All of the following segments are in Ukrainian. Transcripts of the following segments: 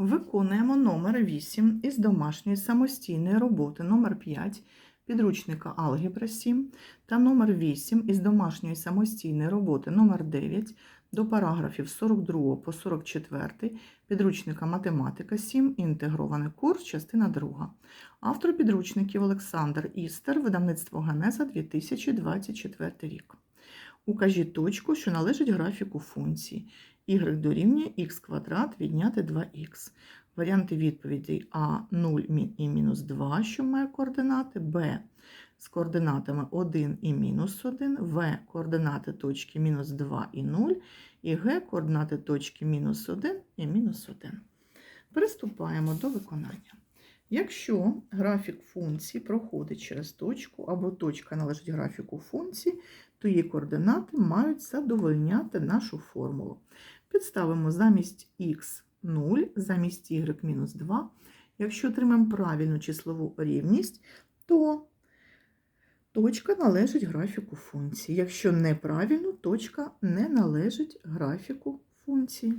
Виконуємо номер 8 із домашньої самостійної роботи номер 5 підручника Алгебра 7 та номер 8 із домашньої самостійної роботи номер 9 до параграфів 42 по 44 підручника Математика 7 інтегрований курс, частина 2. Автор підручників Олександр Істер, видавництво Генеза 2024 рік. Укажіть точку, що належить графіку функції y дорівнює х квадрат відняти 2х. Варіанти відповідей А 0 і мінус 2, що має координати, Б з координатами 1 і мінус 1, В координати точки мінус 2 і 0, і Г координати точки мінус 1 і мінус 1. Приступаємо до виконання. Якщо графік функції проходить через точку або точка належить графіку функції, то її координати мають задовольняти нашу формулу. Підставимо замість х 0, замість y мінус 2. Якщо отримаємо правильну числову рівність, то точка належить графіку функції. Якщо неправильно, точка не належить графіку функції.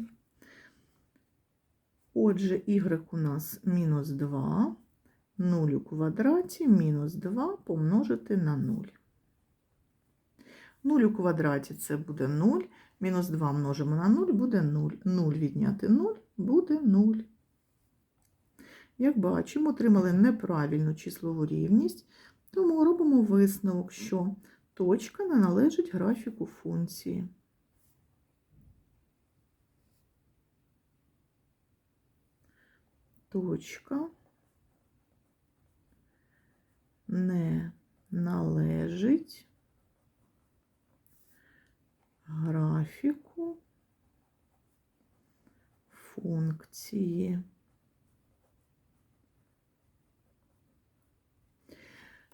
Отже, y у нас мінус 2, 0 у квадраті мінус 2 помножити на 0. 0 у квадраті це буде 0, мінус 2 множимо на 0, буде 0. 0 відняти 0 буде 0. Як бачимо, отримали неправильну числову рівність, тому робимо висновок, що точка не належить графіку функції. Точка не належить графіку функції.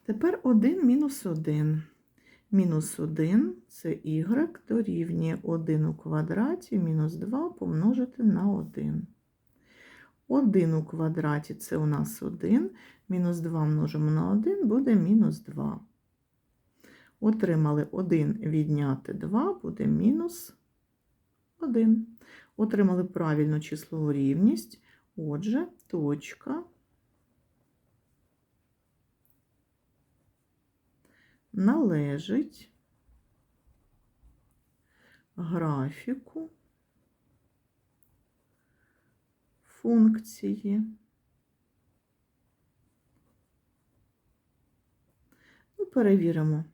Тепер 1 мінус 1. Мінус 1 це y дорівнює 1 у квадраті мінус 2 помножити на 1. 1 у квадраті це у нас 1, мінус 2 множимо на 1, буде мінус 2. Отримали 1 відняти 2, буде мінус 1. Отримали правильну числову рівність. Отже, точка належить графіку функції. Ну, перевіримо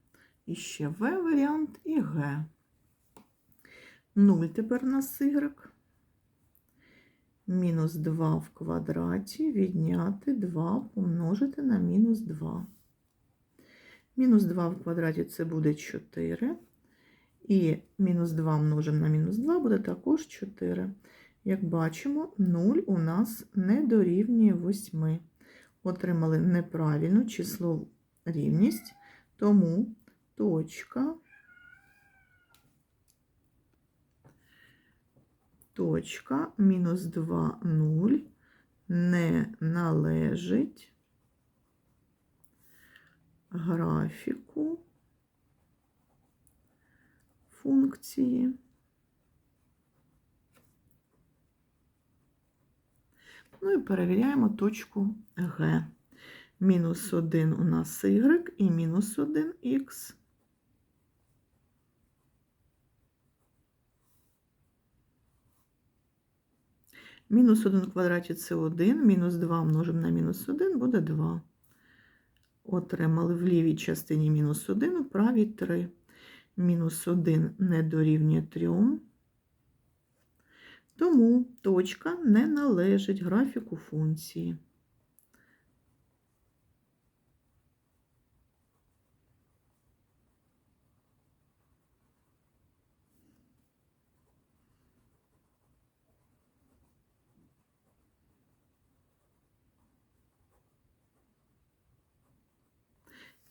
іще В варіант і Г. 0 тепер у нас. Мінус 2 в квадраті відняти 2 помножити на мінус 2. Мінус 2 в квадраті це буде 4. І мінус 2 множимо на мінус 2 буде також 4. Як бачимо, 0 у нас не дорівнює 8. Отримали неправильну числову рівність, тому точка, точка мінус 2, 0 не належить графіку функції. Ну і перевіряємо точку Г. Мінус 1 у нас y і мінус 1х. Мінус 1 в квадраті це 1, мінус 2 множимо на мінус 1 буде 2. Отримали в лівій частині мінус 1, у правій 3. Мінус 1 не дорівнює 3. Тому точка не належить графіку функції.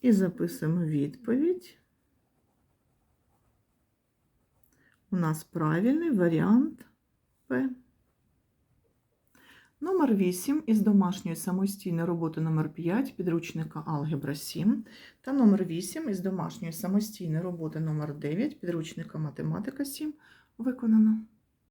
І записуємо відповідь. У нас правильний варіант П. Номер 8 із домашньої самостійної роботи номер 5 підручника Алгебра 7 та номер 8 із домашньої самостійної роботи номер 9 підручника Математика 7 виконано.